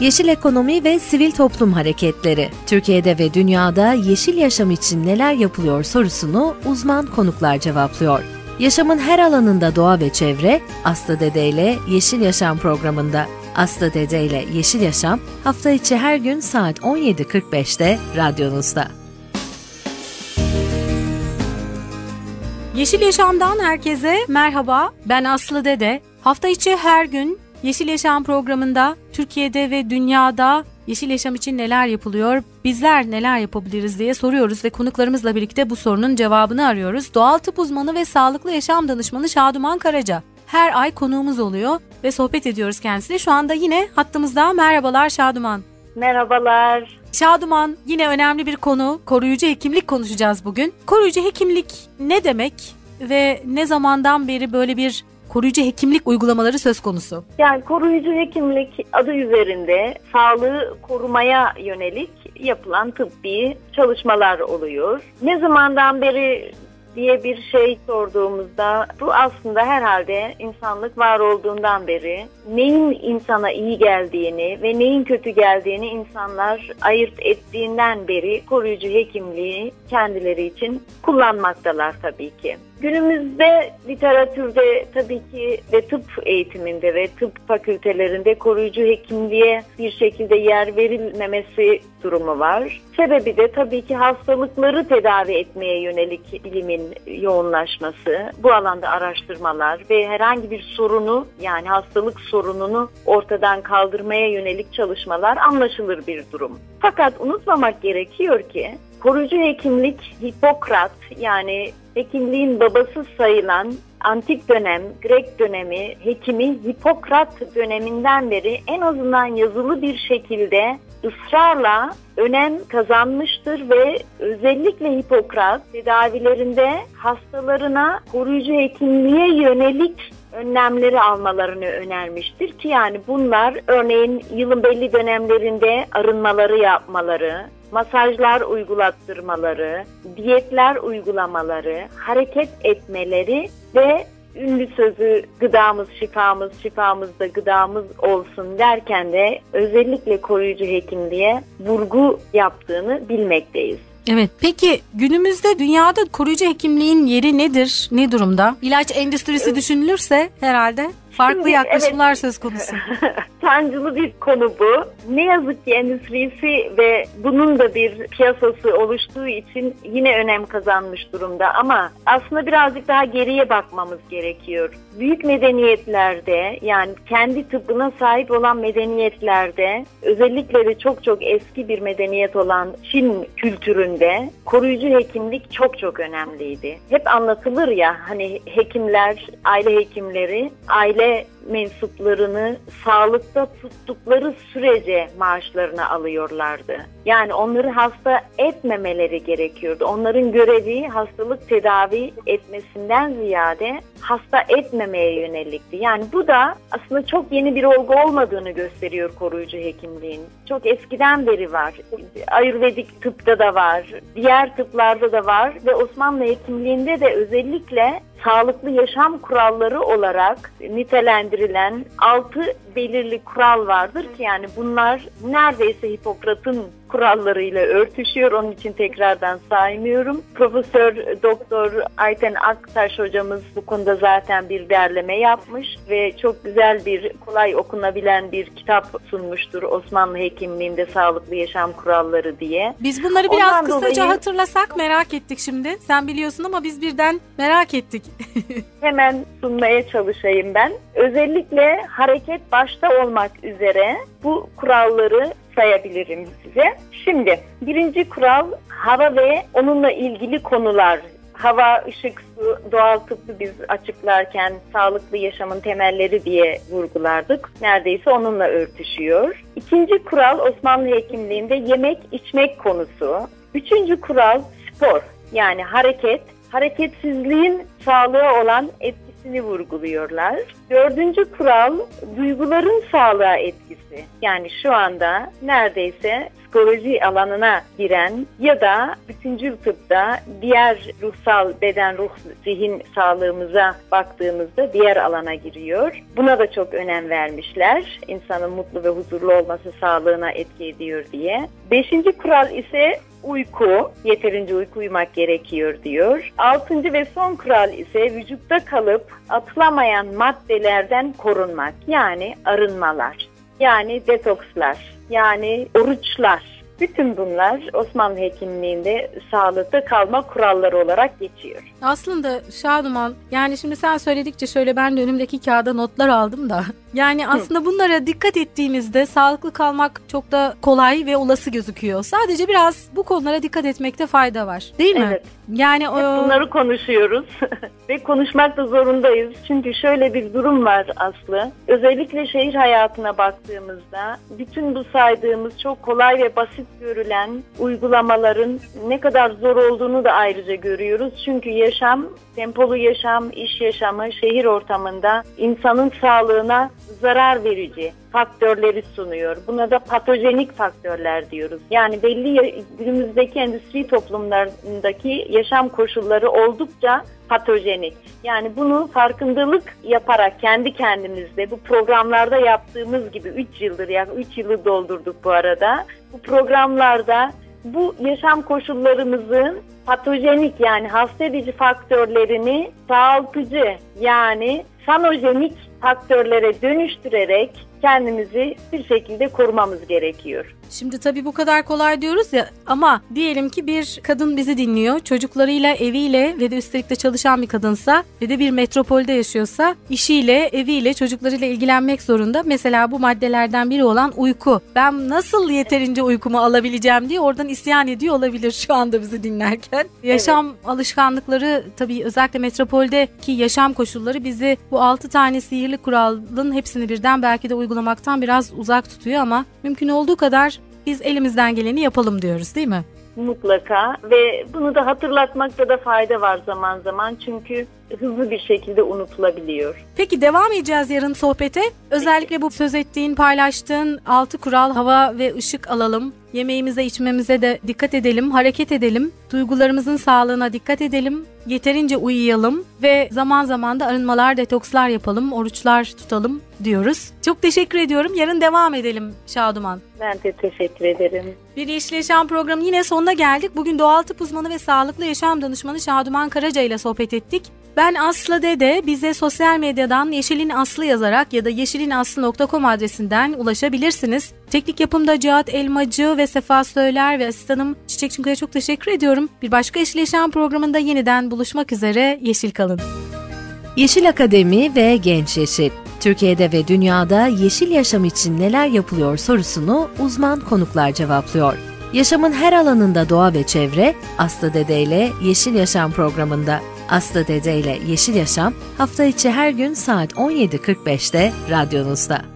Yeşil ekonomi ve sivil toplum hareketleri. Türkiye'de ve dünyada yeşil yaşam için neler yapılıyor sorusunu uzman konuklar cevaplıyor. Yaşamın her alanında doğa ve çevre Aslı Dede ile Yeşil Yaşam programında. Aslı Dede ile Yeşil Yaşam hafta içi her gün saat 17.45'te radyonuzda. Yeşil Yaşam'dan herkese merhaba. Ben Aslı Dede. Hafta içi her gün Yeşil Yaşam programında Türkiye'de ve dünyada yeşil yaşam için neler yapılıyor, bizler neler yapabiliriz diye soruyoruz ve konuklarımızla birlikte bu sorunun cevabını arıyoruz. Doğal tıp uzmanı ve sağlıklı yaşam danışmanı Şaduman Karaca her ay konuğumuz oluyor ve sohbet ediyoruz kendisiyle. Şu anda yine hattımızda. Merhabalar Şaduman. Merhabalar. Şaduman yine önemli bir konu koruyucu hekimlik konuşacağız bugün. Koruyucu hekimlik ne demek ve ne zamandan beri böyle bir koruyucu hekimlik uygulamaları söz konusu? Yani koruyucu hekimlik adı üzerinde sağlığı korumaya yönelik yapılan tıbbi çalışmalar oluyor. Ne zamandan beri diye bir şey sorduğumuzda bu aslında herhalde insanlık var olduğundan beri neyin insana iyi geldiğini ve neyin kötü geldiğini insanlar ayırt ettiğinden beri koruyucu hekimliği kendileri için kullanmaktalar tabii ki. Günümüzde literatürde tabii ki ve tıp eğitiminde ve tıp fakültelerinde koruyucu hekimliğe bir şekilde yer verilmemesi durumu var. Sebebi de tabii ki hastalıkları tedavi etmeye yönelik bilimin yoğunlaşması, bu alanda araştırmalar ve herhangi bir sorunu yani hastalık sorununu ortadan kaldırmaya yönelik çalışmalar anlaşılır bir durum. Fakat unutmamak gerekiyor ki koruyucu hekimlik Hipokrat yani hekimliğin babası sayılan antik dönem, Grek dönemi, hekimi Hipokrat döneminden beri en azından yazılı bir şekilde ısrarla önem kazanmıştır ve özellikle Hipokrat tedavilerinde hastalarına koruyucu hekimliğe yönelik önlemleri almalarını önermiştir ki yani bunlar örneğin yılın belli dönemlerinde arınmaları yapmaları, masajlar uygulattırmaları, diyetler uygulamaları, hareket etmeleri ve ünlü sözü gıdamız şifamız, şifamız da gıdamız olsun derken de özellikle koruyucu hekimliğe vurgu yaptığını bilmekteyiz. Evet. Peki günümüzde dünyada koruyucu hekimliğin yeri nedir? Ne durumda? İlaç endüstrisi düşünülürse herhalde farklı Şimdi, yaklaşımlar evet. söz konusu. Sancılı bir konu bu. Ne yazık ki endüstrisi ve bunun da bir piyasası oluştuğu için yine önem kazanmış durumda ama aslında birazcık daha geriye bakmamız gerekiyor. Büyük medeniyetlerde yani kendi tıbbına sahip olan medeniyetlerde özellikle de çok çok eski bir medeniyet olan Çin kültüründe koruyucu hekimlik çok çok önemliydi. Hep anlatılır ya hani hekimler, aile hekimleri, aile aile mensuplarını sağlıkta tuttukları sürece maaşlarını alıyorlardı. Yani onları hasta etmemeleri gerekiyordu. Onların görevi hastalık tedavi etmesinden ziyade hasta etmemeye yönelikti. Yani bu da aslında çok yeni bir olgu olmadığını gösteriyor koruyucu hekimliğin. Çok eskiden beri var. Ayurvedik tıpta da var, diğer tıplarda da var ve Osmanlı hekimliğinde de özellikle sağlıklı yaşam kuralları olarak nitelendirilen altı belirli kural vardır ki yani bunlar neredeyse Hipokrat'ın kurallarıyla örtüşüyor. Onun için tekrardan saymıyorum. Profesör Doktor Ayten Aktaş hocamız bu konuda zaten bir derleme yapmış ve çok güzel bir kolay okunabilen bir kitap sunmuştur Osmanlı hekimliğinde sağlıklı yaşam kuralları diye. Biz bunları biraz Ondan kısaca dolayı... hatırlasak merak ettik şimdi. Sen biliyorsun ama biz birden merak ettik. Hemen sunmaya çalışayım ben. Özellikle hareket başta olmak üzere bu kuralları sayabilirim size. Şimdi birinci kural hava ve onunla ilgili konular hava, ışık, su, doğal tıbbı biz açıklarken sağlıklı yaşamın temelleri diye vurgulardık. Neredeyse onunla örtüşüyor. İkinci kural Osmanlı hekimliğinde yemek içmek konusu. Üçüncü kural spor yani hareket. Hareketsizliğin sağlığa olan etkisini vurguluyorlar. Dördüncü kural duyguların sağlığa etkisi. Yani şu anda neredeyse psikoloji alanına giren ya da bütüncül tıpta diğer ruhsal beden, ruh, zihin sağlığımıza baktığımızda diğer alana giriyor. Buna da çok önem vermişler. İnsanın mutlu ve huzurlu olması sağlığına etki ediyor diye. Beşinci kural ise uyku, yeterince uyku uyumak gerekiyor diyor. Altıncı ve son kural ise vücutta kalıp atılamayan maddelerden korunmak yani arınmalar. Yani detokslar, yani oruçlar. Bütün bunlar Osmanlı hekimliğinde sağlıkta kalma kuralları olarak geçiyor. Aslında Şaduman yani şimdi sen söyledikçe şöyle ben de önümdeki kağıda notlar aldım da yani aslında bunlara dikkat ettiğimizde sağlıklı kalmak çok da kolay ve olası gözüküyor. Sadece biraz bu konulara dikkat etmekte fayda var. Değil mi? Evet. Yani o... Hep bunları konuşuyoruz ve konuşmak da zorundayız. Çünkü şöyle bir durum var Aslı. Özellikle şehir hayatına baktığımızda bütün bu saydığımız çok kolay ve basit görülen uygulamaların ne kadar zor olduğunu da ayrıca görüyoruz. Çünkü yaşam, tempolu yaşam, iş yaşamı şehir ortamında insanın sağlığına zarar verici faktörleri sunuyor. Buna da patojenik faktörler diyoruz. Yani belli günümüzdeki endüstri toplumlarındaki yaşam koşulları oldukça patojenik. Yani bunu farkındalık yaparak kendi kendimizde bu programlarda yaptığımız gibi 3 yıldır ya 3 yılı doldurduk bu arada. Bu programlarda bu yaşam koşullarımızın patojenik yani hasta edici faktörlerini sağaltıcı yani sanojenik faktörlere dönüştürerek kendimizi bir şekilde korumamız gerekiyor. Şimdi tabii bu kadar kolay diyoruz ya ama diyelim ki bir kadın bizi dinliyor. Çocuklarıyla, eviyle ve de üstelik de çalışan bir kadınsa ve de bir metropolde yaşıyorsa işiyle, eviyle, çocuklarıyla ilgilenmek zorunda. Mesela bu maddelerden biri olan uyku. Ben nasıl yeterince uykumu alabileceğim diye oradan isyan ediyor olabilir şu anda bizi dinlerken. Yaşam evet. alışkanlıkları tabii özellikle metropoldeki yaşam koşulları bizi bu 6 tane sihirli kuralın hepsini birden belki de uygulamaktan biraz uzak tutuyor ama mümkün olduğu kadar biz elimizden geleni yapalım diyoruz değil mi? Mutlaka ve bunu da hatırlatmakta da fayda var zaman zaman çünkü hızlı bir şekilde unutulabiliyor. Peki devam edeceğiz yarın sohbete. Özellikle bu söz ettiğin, paylaştığın altı kural hava ve ışık alalım. Yemeğimize, içmemize de dikkat edelim, hareket edelim. Duygularımızın sağlığına dikkat edelim. Yeterince uyuyalım ve zaman zaman da arınmalar, detokslar yapalım, oruçlar tutalım diyoruz. Çok teşekkür ediyorum. Yarın devam edelim Şaduman. Ben de teşekkür ederim. Bir Yeşil Yaşam programı yine sonuna geldik. Bugün doğal tıp uzmanı ve sağlıklı yaşam danışmanı Şaduman Karaca ile sohbet ettik. Ben Aslı Dede. Bize sosyal medyadan Yeşilin Aslı yazarak ya da yeşilinaslı.com adresinden ulaşabilirsiniz. Teknik yapımda Cihat Elmacı ve Sefa Söyler ve asistanım Çiçek Çınkaya çok teşekkür ediyorum. Bir başka Yeşil Yaşam programında yeniden buluşmak üzere. Yeşil kalın. Yeşil Akademi ve Genç Yeşil Türkiye'de ve dünyada yeşil yaşam için neler yapılıyor sorusunu uzman konuklar cevaplıyor. Yaşamın her alanında doğa ve çevre Aslı Dede ile Yeşil Yaşam programında. Aslı Dede ile Yeşil Yaşam hafta içi her gün saat 17.45'te radyonuzda.